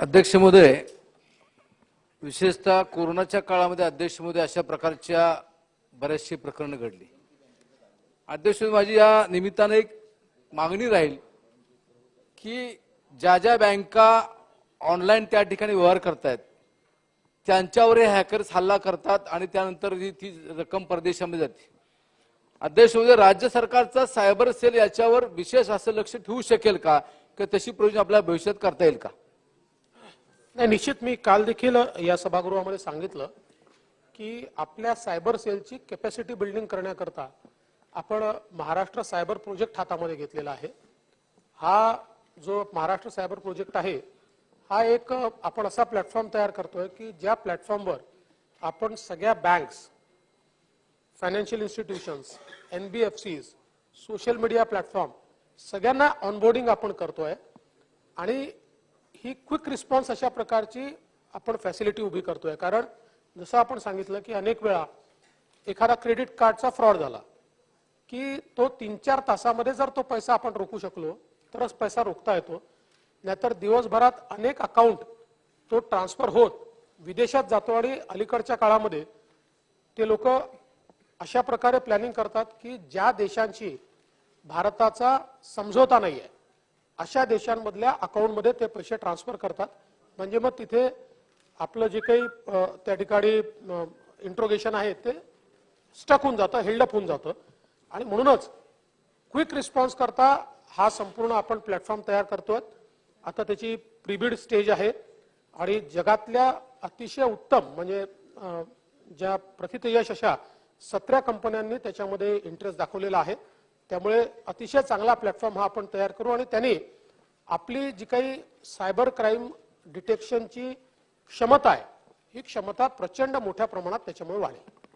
अध्यक्ष महोदय विशेषतः कोरोनाच्या काळामध्ये अध्यक्ष महोदय अशा प्रकारच्या बऱ्याचशी प्रकरणं घडली. अध्यक्ष माझी या निमित्तानं एक मागणी राहील की ज्या ज्या बँका ऑनलाईन त्या ठिकाणी व्यवहार करतायत त्यांच्यावर हे हॅकर्स हल्ला करतात आणि त्यानंतर ही ती रक्कम परदेशामध्ये जाते. अध्यक्ष म्हणजे राज्य सरकारचा सायबर सेल याच्यावर विशेष असं लक्ष ठेवू शकेल का? की तशी प्रयोजन आपल्या भविष्यात करता येईल का? नाही निश्चित मी काल देखील या सभागृहामध्ये सांगितलं की आपल्या सायबर सेलची कॅपॅसिटी बिल्डिंग करण्याकरता आपण महाराष्ट्र सायबर प्रोजेक्ट हातामध्ये घेतलेला आहे. हा जो महाराष्ट्र सायबर प्रोजेक्ट आहे हा एक आपण असा प्लॅटफॉर्म तयार करतोय की ज्या प्लॅटफॉर्मवर आपण सगळ्या banks financial institutions N B F Cs social media platform सगळ्यांना ऑनबोर्डिंग आपण करतोय आणि ही क्विक रिस्पॉन्स अशा प्रकारची आपण फॅसिलिटी उभी करतोय. कारण जसं आपण सांगितलं की अनेक वेळा एखादा क्रेडिट कार्डचा फ्रॉड झाला की तो तीन चार तासामध्ये जर तो पैसा आपण रोखू शकलो तरच पैसा रोखता येतो. नाहीतर दिवसभरात अनेक अकाउंट तो ट्रान्सफर होत विदेशात जातो आणि अलीकडच्या काळामध्ये ते लोक अशा प्रकारे प्लॅनिंग करतात की ज्या देशांची भारताचा समझोता नाही आहे अशा देशांमधल्या अकाउंटमध्ये ते पैसे ट्रान्सफर करतात. म्हणजे मग तिथे आपलं जे काही त्या ठिकाणी इंट्रोगेशन आहे ते स्टक होऊन जातं हेल्डअप होऊन जातं. आणि म्हणूनच क्विक रिस्पॉन्स करता हा संपूर्ण आपण प्लॅटफॉर्म तयार करतोय. आता त्याची प्रिबिड स्टेज आहे. आणि जगातल्या अतिशय उत्तम म्हणजे ज्या प्रथितयश अशा सतरा कंपन्यांनी त्याच्यामध्ये इंटरेस्ट दाखवलेला आहे. त्यामुळे अतिशय चांगला प्लॅटफॉर्म हा आपण तयार करू आणि त्यांनी आपली जी काही सायबर क्राईम डिटेक्शनची क्षमता आहे ही क्षमता प्रचंड मोठ्या प्रमाणात त्याच्यामुळे वाढेल.